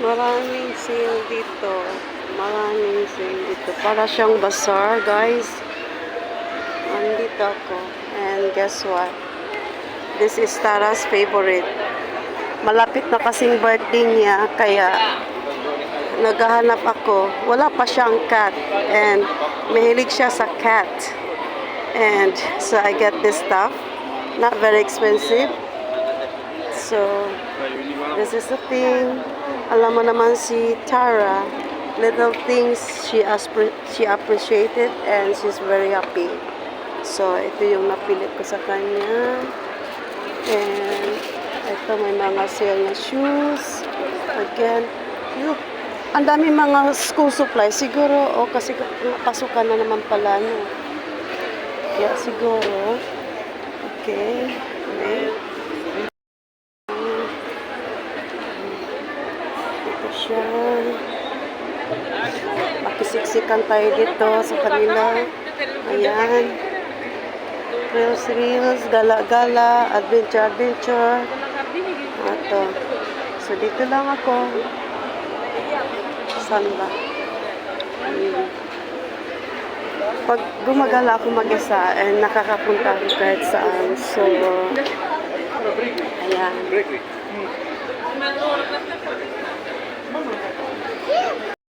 Maraming sale dito. Maraming sale dito. Para siyang bazaar, guys. Andito ako. And guess what? This is Tara's favorite. Malapit na kasing birthday niya, kaya naghahanap ako. Wala pa siyang cat. And mahilig siya sa cat. And so I get this stuff. Not very expensive. So, this is the thing. Alam mo naman si Tara, little things she she appreciated and she's very happy. So, ito yung napili ko sa kanya. And, ito may mga sale na shoes. Again, look, ang dami mga school supplies. Siguro, o kasi pasukan na naman pala, no? Kaya siguro, okay. Wait. Ito siya. Makisiksikan tayo dito sa kanila. Ayan. Reels, reels, gala-gala, adventure, adventure. Ito. So, dito lang ako. Saan ba? Hmm. Pag gumagala ako mag-isa, eh, nakakapunta ako kahit saan. So, ayan.